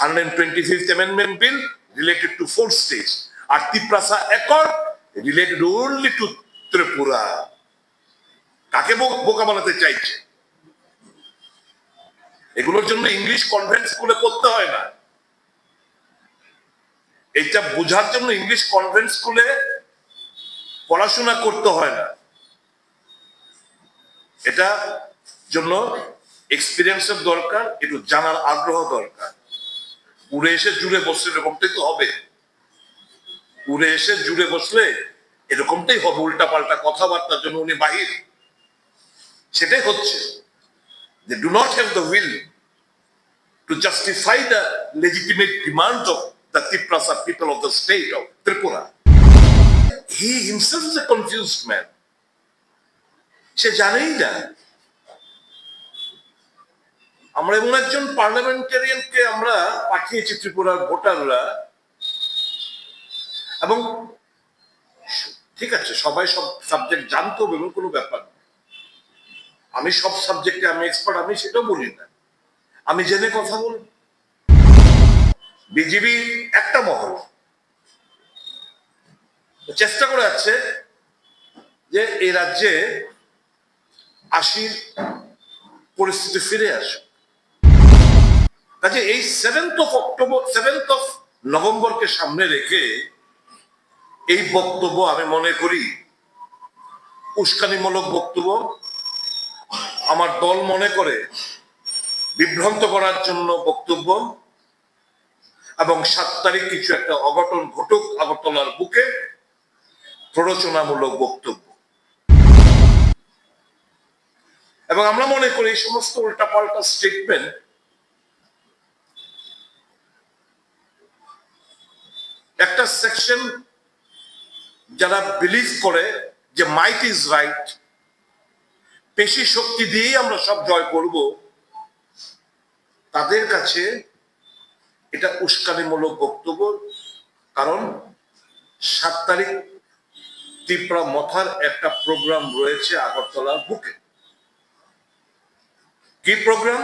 Hundred twenty fifth amendment bill related to four states R Tiprasa accord related only to Tripura. কাকে বোকা বানাতে চাইছে? এগুলোর জন্য ইংলিশ কনভেন্ট স্কুলে পড়তে হয় না। এটা বোঝার জন্য ইংলিশ কনভেন্ট স্কুলে পড়াশোনা করতে হয় না। এটা জন্য এক্সপিরিয়েন্সের দরকার, একটু জানার আগ্রহ দরকার। উড়ে এসে জুড়ে বসলে এরকমটাই তো হবে উড়ে এসে জুড়ে বসলে এরকমটাই হবে উল্টা পাল্টা কথাবার্তার জন্য উনি বাহির সেটাই হচ্ছে they do not have the will to justify the legitimate demands of the Tiprasa people of the state of Tripura. He himself is a confused man. সে জানেই না আমরা এমন একজন পার্লামেন্টারিয়ানকে আমরা পাঠিয়েছি ত্রিপুরার ভোটাররা। এবং ঠিক আছে, সবাই সব সাবজেক্ট জানতো এবং কোনো ব্যাপার না। আমি সব সাবজেক্টে আমি এক্সপার্ট আমি সেটাও বলি না। আমি জেনে কথা বলব বিজিবি একটা মহল। চেষ্টা করে যাচ্ছে যে এই রাজ্যে আশির পরিস্থিতি ফিরে আসুক। কাজে এই seventh of October seventh of নভেম্বরকে সামনে রেখে এই বক্তব্য আমি মনে করি, উস্কানিমূলক বক্তব্য। আমার দল মনে করে বিভ্রান্ত করার জন্য বক্তব্য এবং সাত তারিখ কিছু একটা অঘটন ঘটুক আগরতলার বুকে, প্ররোচনামূলক বক্তব্য। এবং আমরা মনে করি এই সমস্ত উল্টাপাল্টা স্টেটমেন্ট একটা সেকশন যারা বিলিভ করে যে মাইট ইজ রাইট পেশি শক্তি দিয়েই আমরা সব জয় করব, তাদের কাছে এটা উস্কানিমূলক বক্তব্য, কারণ সাত তারিখ ত্রিপুরা মথার একটা প্রোগ্রাম রয়েছে আগরতলার বুকে। কি প্রোগ্রাম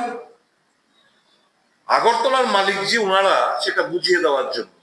আগরতলার মালিক যে ওনারা সেটা বুঝিয়ে দেওয়ার জন্য।